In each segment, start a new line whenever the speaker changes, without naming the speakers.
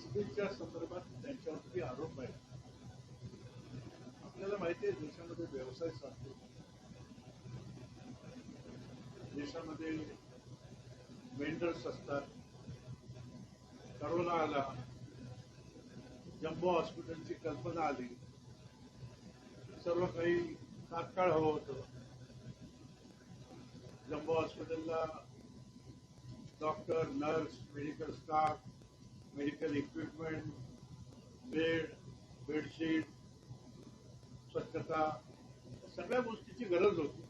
कंपनीच्या संदर्भात त्यांच्यावरती आरोप आहे आपल्याला माहिती आहे देशामध्ये व्यवसाय चालतो. देशामध्ये वेंडर्स असतात. करोना आला. जम्बो हॉस्पिटलची कल्पना आली. सर्व काही तात्काळ हवं होतं. जम्बो हॉस्पिटलला doctor nurse medical staff medical equipment bed bedsheet स्वच्छता सगळ्या गोष्टीची गरज होती.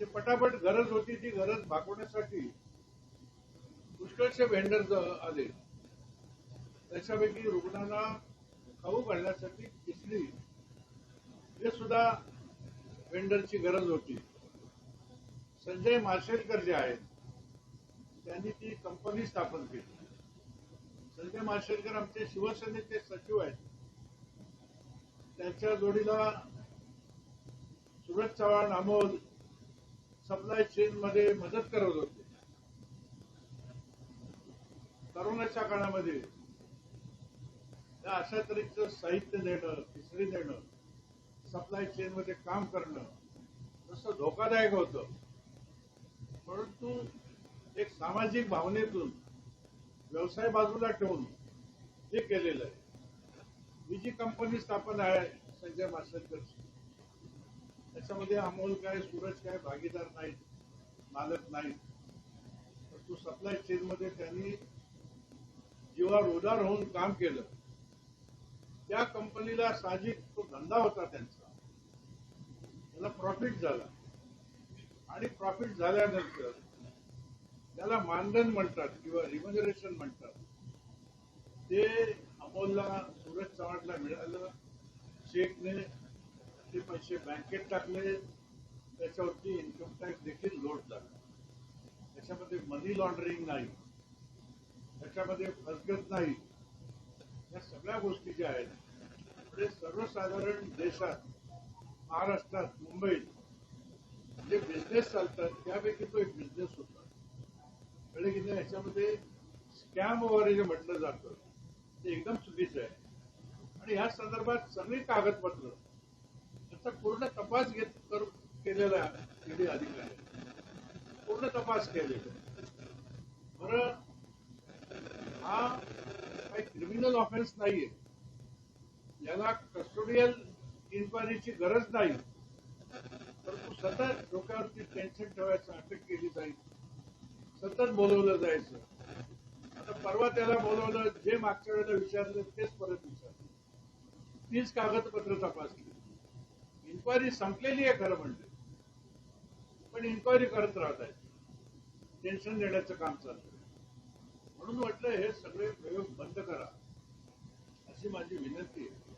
ते पटापट गरज होती ती गरज भागवण्यासाठी पुष्कळशे व्हेंडर्स आले. त्याच्यापैकी रुग्णांना खाऊ घालण्यासाठी किसली हे सुद्धा व्हेंडरची गरज होती. संजय माशेलकर जे आहेत त्यांनी ती कंपनी स्थापन केली. संजय माशेलकर आमचे शिवसेनेचे सचिव आहेत. त्यांच्या जोडीला सुरज चव्हाण अमोल सप्लाय चेन मध्ये मदत करत होते. तरुणाच्या काळामध्ये अशा तऱ्हेचं साहित्य देणं तिसरी देणं सप्लाय चेन मध्ये काम करणं तसं धोकादायक होतं. परंतु एक सामाजिक भावनेतून व्यवसाय बाजूला ठेवून हे केलेलं आहे. ही जी कंपनी स्थापन आहे संजय माशेलकरची त्याच्यामध्ये अमोल काय सूरज काय भागीदार नाहीत मालक नाहीत. परंतु सप्लाय चेन मध्ये त्यांनी जीवावर उदार होऊन काम केलं. त्या कंपनीला साहजिक तो धंदा होता त्यांचा. त्याला प्रॉफिट झाला. आणि प्रॉफिट झाल्यानंतर त्याला मानधन म्हणतात किंवा रिमोनरेशन म्हणतात ते अमोलला सूरज चव्हाणला मिळालं. शेखने ते पैसे बँकेत टाकले. त्याच्यावरती इन्कम टॅक्स देखील लोड झाला. त्याच्यामध्ये मनी लॉन्ड्रिंग नाही. त्याच्यामध्ये फसगत नाही. या सगळ्या गोष्टी ज्या आहेत म्हणजे सर्वसाधारण देशात महाराष्ट्रात मुंबईत जे बिझनेस चालतात त्यापैकी तो एक बिझनेस होता. म्हणजे की याच्यामध्ये स्कॅम वगैरे जे म्हटलं जातं ते एकदम चुकीचं आहे. आणि ह्या संदर्भात सगळी कागदपत्र त्याचा पूर्ण तपास घेत केलेला ईडी अधिकारी पूर्ण तपास केलेला बरं हा काही क्रिमिनल ऑफेन्स नाहीये. याला कस्टोडियल इन्क्वायरीची गरज नाही. परंतु सतत डोक्यावरती टेन्शन ठेवायचं अटक केली जाईल. सतत बोलवलं जायचं. आता परवा त्याला बोलवलं जे मागच्या वेळेला विचारलं तेच परत विचारलं. तीच कागदपत्र तपासली. इन्क्वायरी संपलेली आहे खरं म्हणजे. पण इन्क्वायरी करत राहत आहे. टेन्शन देण्याचं काम चाललंय म्हणून म्हटलं हे सगळे प्रयोग बंद करा. अशी माझी विनंती आहे.